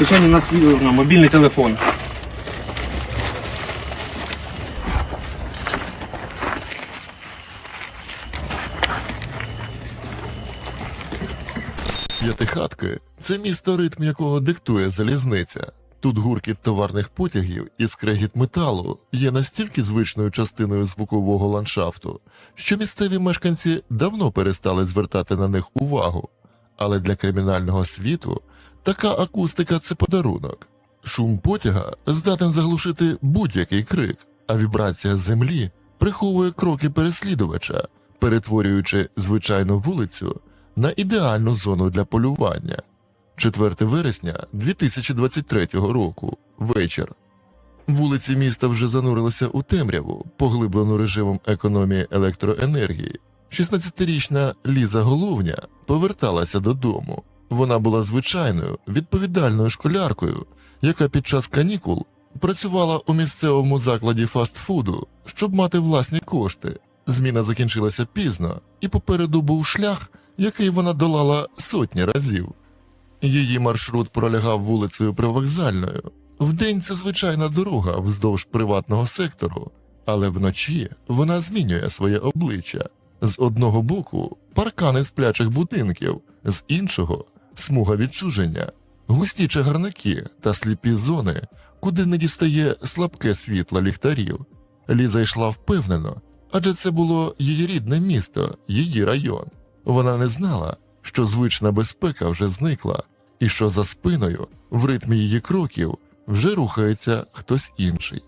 Звичайно, у нас мобільний телефон. П'ятихатки це місто, ритм якого диктує залізниця. Тут гуркіт товарних потягів і скрегіт металу є настільки звичною частиною звукового ландшафту, що місцеві мешканці давно перестали звертати на них увагу. Але для кримінального світу така акустика це подарунок. Шум потяга здатен заглушити будь-який крик, а вібрація землі приховує кроки переслідувача, перетворюючи звичайну вулицю на ідеальну зону для полювання. 4 вересня 2023 року. Вечір. Вулиці міста вже занурилися у темряву, поглиблену режимом економії електроенергії. 16-річна Ліза Головня поверталася додому. Вона була звичайною, відповідальною школяркою, яка під час канікул працювала у місцевому закладі фастфуду, щоб мати власні кошти. Зміна закінчилася пізно, і попереду був шлях, який вона долала сотні разів. Її маршрут пролягав вулицею Привокзальною. Вдень це звичайна дорога вздовж приватного сектору, але вночі вона змінює своє обличчя. З одного боку паркани сплячих будинків, з іншого смуга відчуження, густі чагарники та сліпі зони, куди не дістає слабке світло ліхтарів. Ліза йшла впевнено, адже це було її рідне місто, її район. Вона не знала, що звична безпека вже зникла, і що за спиною, в ритмі її кроків, вже рухається хтось інший.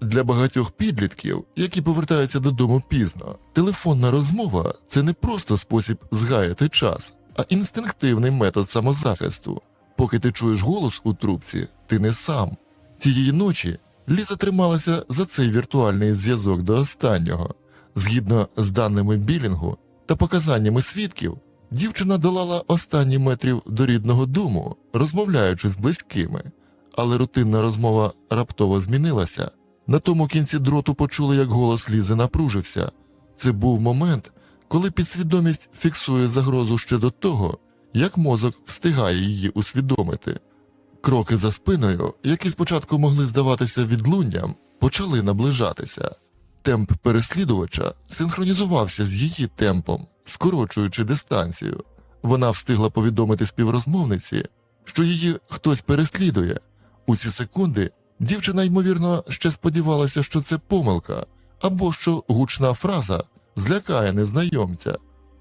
Для багатьох підлітків, які повертаються додому пізно, телефонна розмова це не просто спосіб згаяти час, а інстинктивний метод самозахисту. Поки ти чуєш голос у трубці, ти не сам. Цієї ночі Ліза трималася за цей віртуальний зв'язок до останнього. Згідно з даними білінгу та показаннями свідків, дівчина долала останні метрів до рідного дому, розмовляючи з близькими, але рутинна розмова раптово змінилася. На тому кінці дроту почули, як голос Лізи напружився. Це був момент, коли підсвідомість фіксує загрозу ще до того, як мозок встигає її усвідомити. Кроки за спиною, які спочатку могли здаватися відлунням, почали наближатися. Темп переслідувача синхронізувався з її темпом, скорочуючи дистанцію. Вона встигла повідомити співрозмовниці, що її хтось переслідує. У ці секунди дівчина, ймовірно, ще сподівалася, що це помилка, або що гучна фраза злякає незнайомця,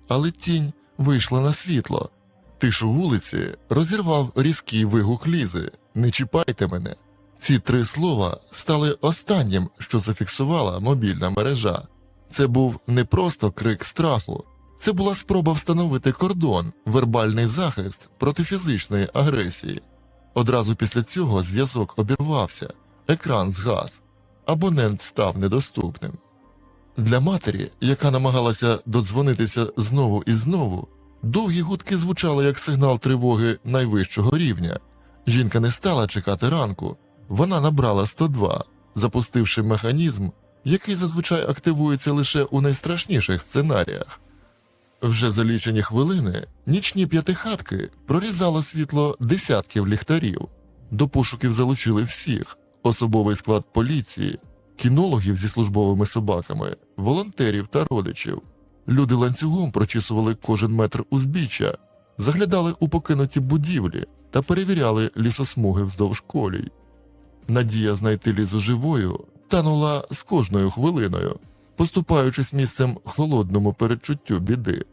але тінь вийшла на світло. Тишу вулиці розірвав різкий вигук лізи Не чіпайте мене. Ці три слова стали останнім, що зафіксувала мобільна мережа. Це був не просто крик страху, це була спроба встановити кордон, вербальний захист проти фізичної агресії. Одразу після цього зв'язок обірвався, екран згас, абонент став недоступним. Для матері, яка намагалася додзвонитися знову і знову, довгі гудки звучали як сигнал тривоги найвищого рівня. Жінка не стала чекати ранку, вона набрала 102, запустивши механізм, який зазвичай активується лише у найстрашніших сценаріях. Вже за лічені хвилини нічні п'ятихатки прорізало світло десятків ліхтарів. До пошуків залучили всіх: особовий склад поліції, кінологів зі службовими собаками, волонтерів та родичів. Люди ланцюгом прочісували кожен метр узбіччя, заглядали у покинуті будівлі та перевіряли лісосмуги вздовж колій. Надія знайти лізу живою танула з кожною хвилиною, поступаючись місцем холодному передчуттю біди.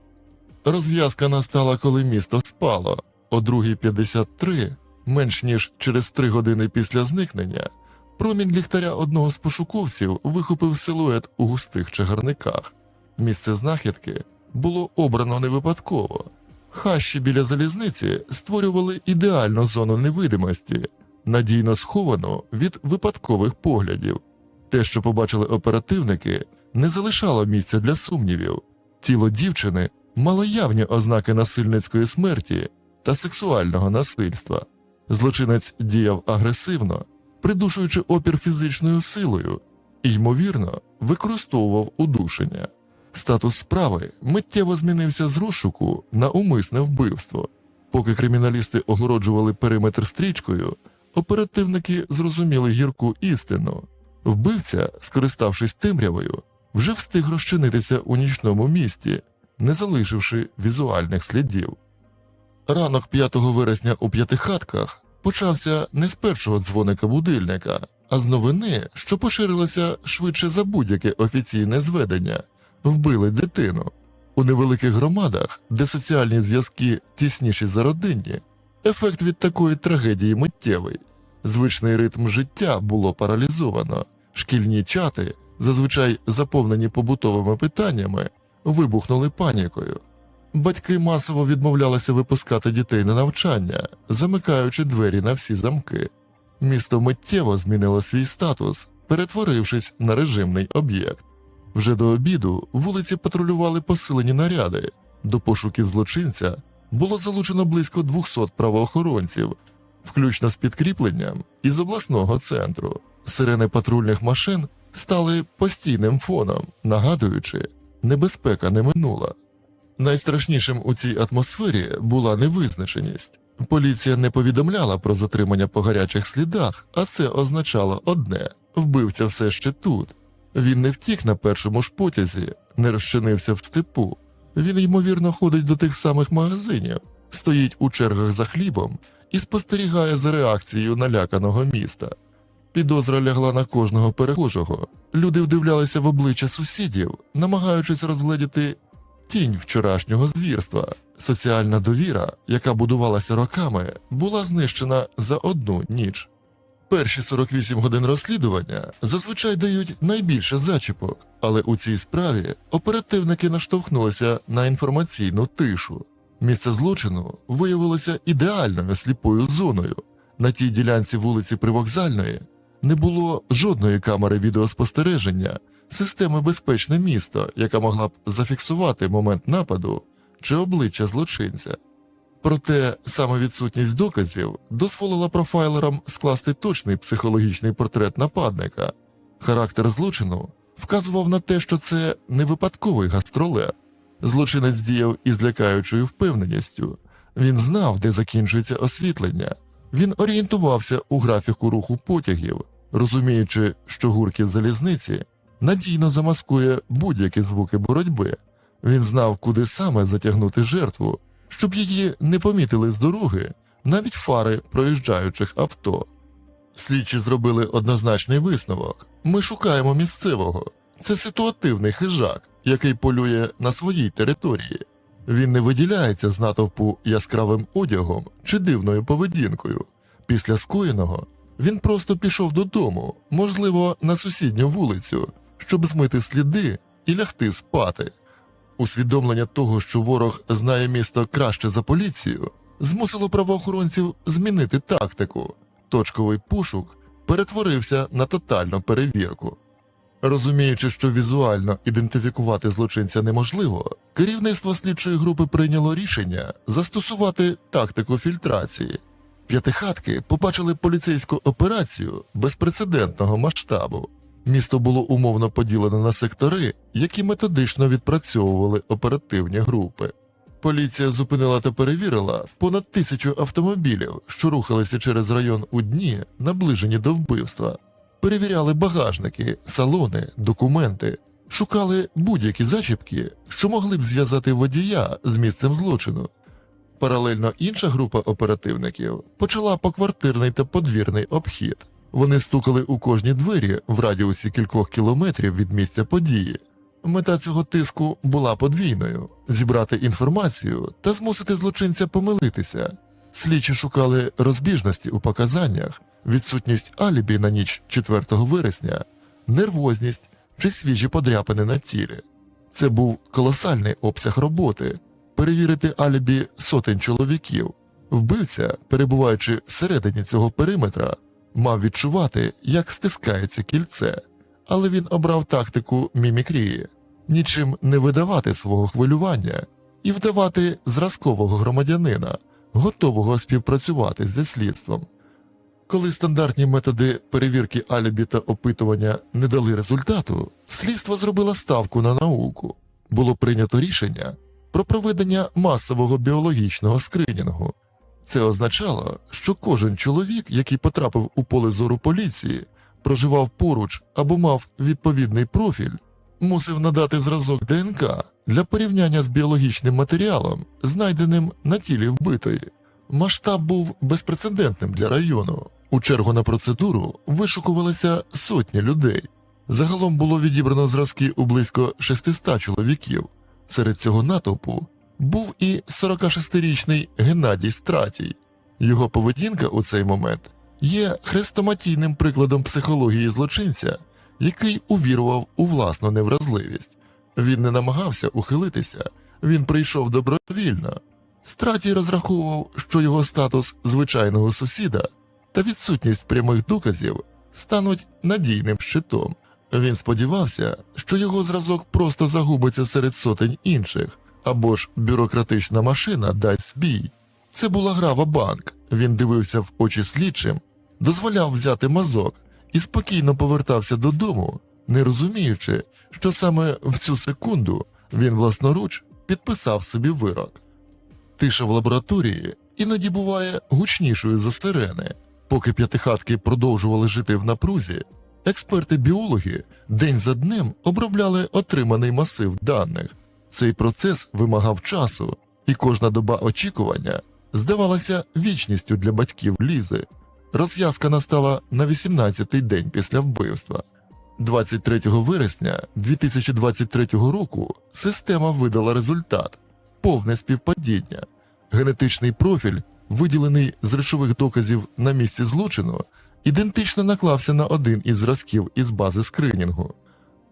Розв'язка настала, коли місто спало. О 2.53, менш ніж через три години після зникнення, промінь ліхтаря одного з пошуковців вихопив силует у густих чагарниках. Місце знахідки було обрано не випадково. Хащі біля залізниці створювали ідеальну зону невидимості, надійно сховану від випадкових поглядів. Те, що побачили оперативники, не залишало місця для сумнівів. Тіло дівчини мало явні ознаки насильницької смерті та сексуального насильства. Злочинець діяв агресивно, придушуючи опір фізичною силою і, ймовірно, використовував удушення. Статус справи миттєво змінився з розшуку на умисне вбивство. Поки криміналісти огороджували периметр стрічкою, оперативники зрозуміли гірку істину. Вбивця, скориставшись темрявою, вже встиг розчинитися у нічному місті, не залишивши візуальних слідів. Ранок 5 вересня у п'ятихатках почався не з першого дзвоника будильника, а з новини, що поширилася швидше за будь-яке офіційне зведення вбили дитину. У невеликих громадах, де соціальні зв'язки тісніші за родинні, ефект від такої трагедії миттєвий. Звичний ритм життя було паралізовано, шкільні чати, зазвичай заповнені побутовими питаннями, вибухнули панікою. Батьки масово відмовлялися випускати дітей на навчання, замикаючи двері на всі замки. Місто миттєво змінило свій статус, перетворившись на режимний об'єкт. Вже до обіду вулиці патрулювали посилені наряди. До пошуків злочинця було залучено близько 200 правоохоронців, включно з підкріпленням із обласного центру. Сирени патрульних машин стали постійним фоном, нагадуючи, небезпека не минула. Найстрашнішим у цій атмосфері була невизначеність. Поліція не повідомляла про затримання по гарячих слідах, а це означало одне вбивця все ще тут. Він не втік на першому ж потязі, не розчинився в степу. Він, ймовірно, ходить до тих самих магазинів, стоїть у чергах за хлібом і спостерігає за реакцією наляканого міста. Підозра лягла на кожного перехожого. Люди вдивлялися в обличчя сусідів, намагаючись розгледіти тінь вчорашнього звірства. Соціальна довіра, яка будувалася роками, була знищена за одну ніч. Перші 48 годин розслідування зазвичай дають найбільше зачіпок, але у цій справі оперативники наштовхнулися на інформаційну тишу. Місце злочину виявилося ідеальною сліпою зоною. На тій ділянці вулиці Привокзальної не було жодної камери відеоспостереження, системи безпечне місто, яка могла б зафіксувати момент нападу чи обличчя злочинця. Проте саме відсутність доказів дозволила профайлерам скласти точний психологічний портрет нападника. Характер злочину вказував на те, що це не випадковий гастролер. Злочинець діяв із лякаючою впевненістю. Він знав, де закінчується освітлення. Він орієнтувався у графіку руху потягів, розуміючи, що гуркіт залізниці надійно замаскує будь-які звуки боротьби. Він знав, куди саме затягнути жертву, щоб її не помітили з дороги, навіть фари проїжджаючих авто. Слідчі зробили однозначний висновок: ми шукаємо місцевого. Це ситуативний хижак, який полює на своїй території. Він не виділяється з натовпу яскравим одягом чи дивною поведінкою. Після скоєного він просто пішов додому, можливо, на сусідню вулицю, щоб змити сліди і лягти спати. Усвідомлення того, що ворог знає місто краще за поліцію, змусило правоохоронців змінити тактику. Точковий пошук перетворився на тотальну перевірку. Розуміючи, що візуально ідентифікувати злочинця неможливо, керівництво слідчої групи прийняло рішення застосувати тактику фільтрації. П'ятихатки побачили поліцейську операцію безпрецедентного масштабу. Місто було умовно поділено на сектори, які методично відпрацьовували оперативні групи. Поліція зупинила та перевірила понад тисячу автомобілів, що рухалися через район у дні, наближені до вбивства. Перевіряли багажники, салони, документи, шукали будь-які зачіпки, що могли б зв'язати водія з місцем злочину. Паралельно інша група оперативників почала поквартирний та подвірний обхід. Вони стукали у кожні двері в радіусі кількох кілометрів від місця події. Мета цього тиску була подвійною: зібрати інформацію та змусити злочинця помилитися. Слідчі шукали розбіжності у показаннях, відсутність алібі на ніч 4 вересня, нервозність чи свіжі подряпини на тілі. Це був колосальний обсяг роботи перевірити алібі сотень чоловіків. Вбивця, перебуваючи всередині цього периметра, мав відчувати, як стискається кільце, але він обрав тактику мімікрії, нічим не видавати свого хвилювання і вдавати зразкового громадянина, готового співпрацювати зі слідством. Коли стандартні методи перевірки алібі та опитування не дали результату, слідство зробило ставку на науку. Було прийнято рішення про проведення масового біологічного скринінгу. Це означало, що кожен чоловік, який потрапив у поле зору поліції, проживав поруч або мав відповідний профіль, мусив надати зразок ДНК для порівняння з біологічним матеріалом, знайденим на тілі вбитої. Масштаб був безпрецедентним для району. У чергу на процедуру вишукувалися сотні людей. Загалом було відібрано зразки у близько 600 чоловіків. Серед цього натовпу був і 46-річний Геннадій Стратій. Його поведінка у цей момент є хрестоматійним прикладом психології злочинця, який увірував у власну невразливість. Він не намагався ухилитися, він прийшов добровільно. Стратій розраховував, що його статус звичайного сусіда та відсутність прямих доказів стануть надійним щитом. Він сподівався, що його зразок просто загубиться серед сотень інших, або ж бюрократична машина дасть збій. Це була гра в банк. Він дивився в очі слідчим, дозволяв взяти мазок і спокійно повертався додому, не розуміючи, що саме в цю секунду він власноруч підписав собі вирок. Тиша в лабораторії іноді буває гучнішою за сирени. Поки п'ятихатки продовжували жити в напрузі, експерти-біологи день за днем обробляли отриманий масив даних. Цей процес вимагав часу, і кожна доба очікування здавалася вічністю для батьків Лізи. Розв'язка настала на 18-й день після вбивства. 23 вересня 2023 року система видала результат повне співпадіння. Генетичний профіль, виділений з речових доказів на місці злочину, ідентично наклався на один із зразків із бази скринінгу.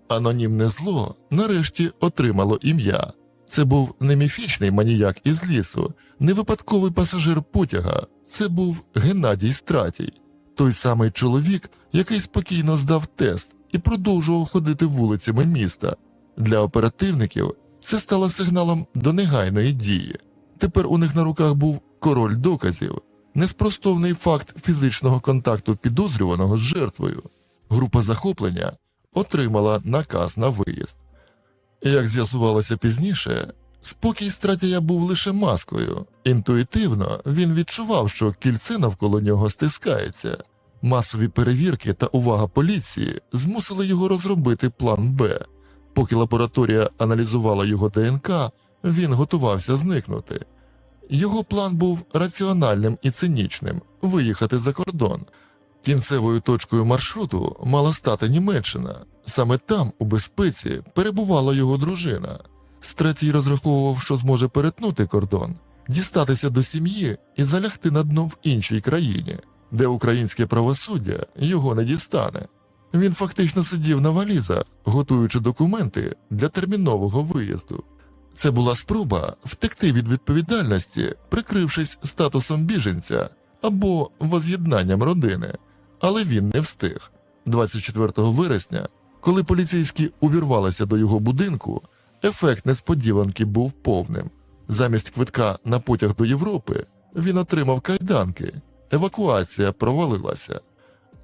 Анонімне зло нарешті отримало ім'я. Це був не міфічний маніяк із лісу, не випадковий пасажир потяга, це був Геннадій Стратій, той самий чоловік, який спокійно здав тест і продовжував ходити вулицями міста. Для оперативників це стало сигналом до негайної дії. Тепер у них на руках був король доказів, неспростовний факт фізичного контакту підозрюваного з жертвою. Група захоплення отримала наказ на виїзд. Як з'ясувалося пізніше, спокій стратія був лише маскою. Інтуїтивно він відчував, що кільце навколо нього стискається. Масові перевірки та увага поліції змусили його розробити план Б. Поки лабораторія аналізувала його ДНК, він готувався зникнути. Його план був раціональним і цинічним виїхати за кордон. Кінцевою точкою маршруту мала стати Німеччина. Саме там, у безпеці, перебувала його дружина. Стратій розраховував, що зможе перетнути кордон, дістатися до сім'ї і залягти на дно в іншій країні, де українське правосуддя його не дістане. Він фактично сидів на валізах, готуючи документи для термінового виїзду. Це була спроба втекти від відповідальності, прикрившись статусом біженця або воз'єднанням родини, але він не встиг. 24 вересня, коли поліцейські увірвалися до його будинку, ефект несподіванки був повним. Замість квитка на потяг до Європи він отримав кайданки. Евакуація провалилася.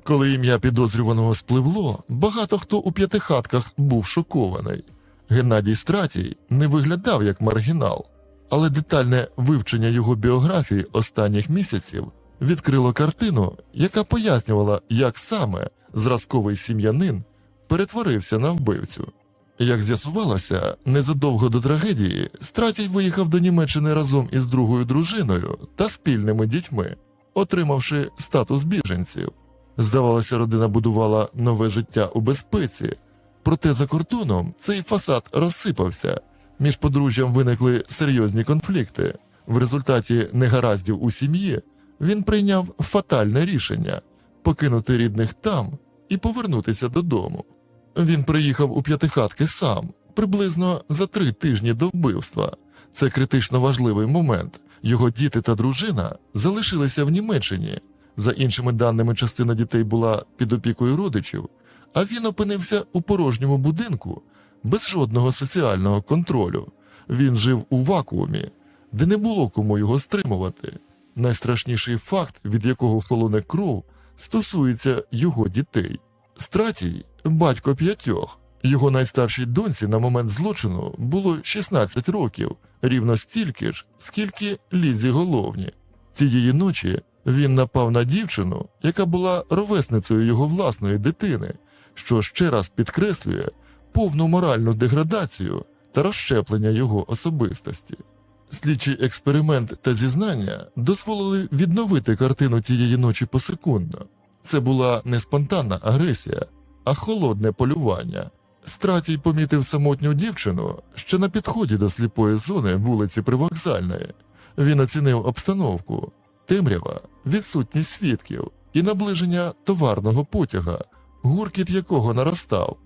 Коли ім'я підозрюваного спливло, багато хто у п'ятихатках був шокований. Геннадій Стратій не виглядав як маргінал, але детальне вивчення його біографії останніх місяців відкрило картину, яка пояснювала, як саме зразковий сім'янин перетворився на вбивцю. Як з'ясувалося, незадовго до трагедії Стратій виїхав до Німеччини разом із другою дружиною та спільними дітьми, отримавши статус біженців. Здавалося, родина будувала нове життя у безпеці, проте за кордоном цей фасад розсипався. Між подружжям виникли серйозні конфлікти. В результаті негараздів у сім'ї він прийняв фатальне рішення покинути рідних там і повернутися додому. Він приїхав у п'ятихатки сам, приблизно за три тижні до вбивства. Це критично важливий момент. Його діти та дружина залишилися в Німеччині. За іншими даними, частина дітей була під опікою родичів, а він опинився у порожньому будинку без жодного соціального контролю. Він жив у вакуумі, де не було кому його стримувати. Найстрашніший факт, від якого холоне кров, стосується його дітей. Стратій батько п'ятьох. Його найстаршій доньці на момент злочину було 16 років, рівно стільки ж, скільки лізі головні. Тієї ночі він напав на дівчину, яка була ровесницею його власної дитини, що ще раз підкреслює повну моральну деградацію та розщеплення його особистості. Слідчий експеримент та зізнання дозволили відновити картину тієї ночі посекундно. Це була не спонтанна агресія, а холодне полювання. Стратій помітив самотню дівчину ще на підході до сліпої зони вулиці Привокзальної. Він оцінив обстановку, темрява, відсутність свідків і наближення товарного потяга, гуркіт якого наростав.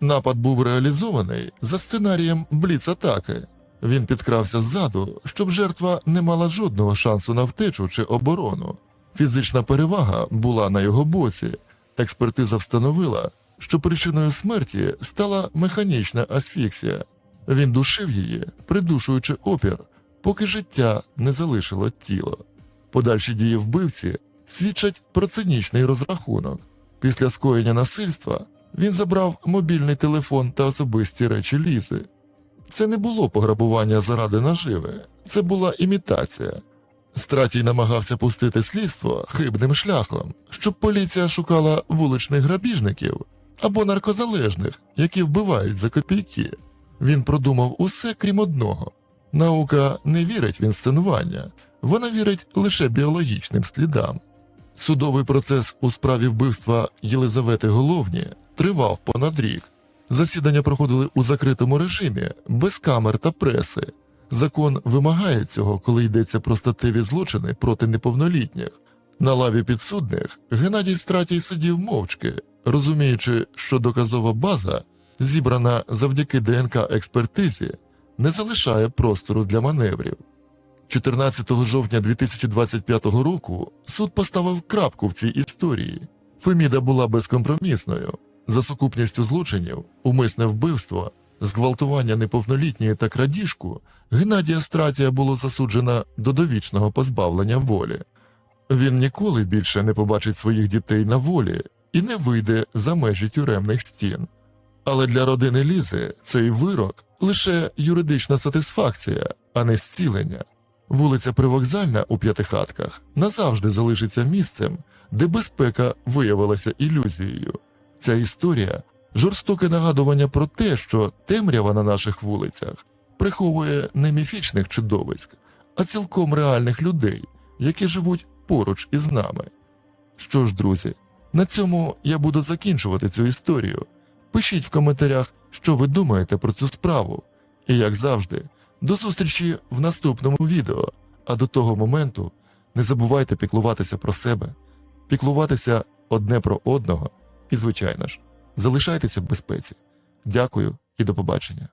Напад був реалізований за сценарієм бліц-атаки. Він підкрався ззаду, щоб жертва не мала жодного шансу на втечу чи оборону. Фізична перевага була на його боці. Експертиза встановила, що причиною смерті стала механічна асфіксія. Він душив її, придушуючи опір, поки життя не залишило тіло. Подальші дії вбивці свідчать про цинічний розрахунок. Після скоєння насильства він забрав мобільний телефон та особисті речі Лізи. Це не було пограбування заради наживи, це була імітація. Стратій намагався пустити слідство хибним шляхом, щоб поліція шукала вуличних грабіжників або наркозалежних, які вбивають за копійки. Він продумав усе крім одного. Наука не вірить в інсценування, вона вірить лише біологічним слідам. Судовий процес у справі вбивства Єлизавети Головні тривав понад рік. Засідання проходили у закритому режимі, без камер та преси. Закон вимагає цього, коли йдеться про статеві злочини проти неповнолітніх. На лаві підсудних Геннадій Стратій сидів мовчки, розуміючи, що доказова база, зібрана завдяки ДНК експертизі, не залишає простору для маневрів. 14 жовтня 2025 року суд поставив крапку в цій історії. Феміда була безкомпромісною. За сукупністю злочинів, умисне вбивство, зґвалтування неповнолітньої та крадіжку Геннадія Стратія було засуджено до довічного позбавлення волі. Він ніколи більше не побачить своїх дітей на волі і не вийде за межі тюремних стін. Але для родини Лізи цей вирок лише юридична сатисфакція, а не зцілення. Вулиця Привокзальна у п'ятихатках назавжди залишиться місцем, де безпека виявилася ілюзією. Ця історія жорстоке нагадування про те, що темрява на наших вулицях приховує не міфічних чудовиськ, а цілком реальних людей, які живуть поруч із нами. Що ж, друзі, на цьому я буду закінчувати цю історію. Пишіть в коментарях, що ви думаєте про цю справу. І як завжди, до зустрічі в наступному відео. А до того моменту не забувайте піклуватися про себе, піклуватися одне про одного і, звичайно ж, залишайтеся в безпеці. Дякую і до побачення.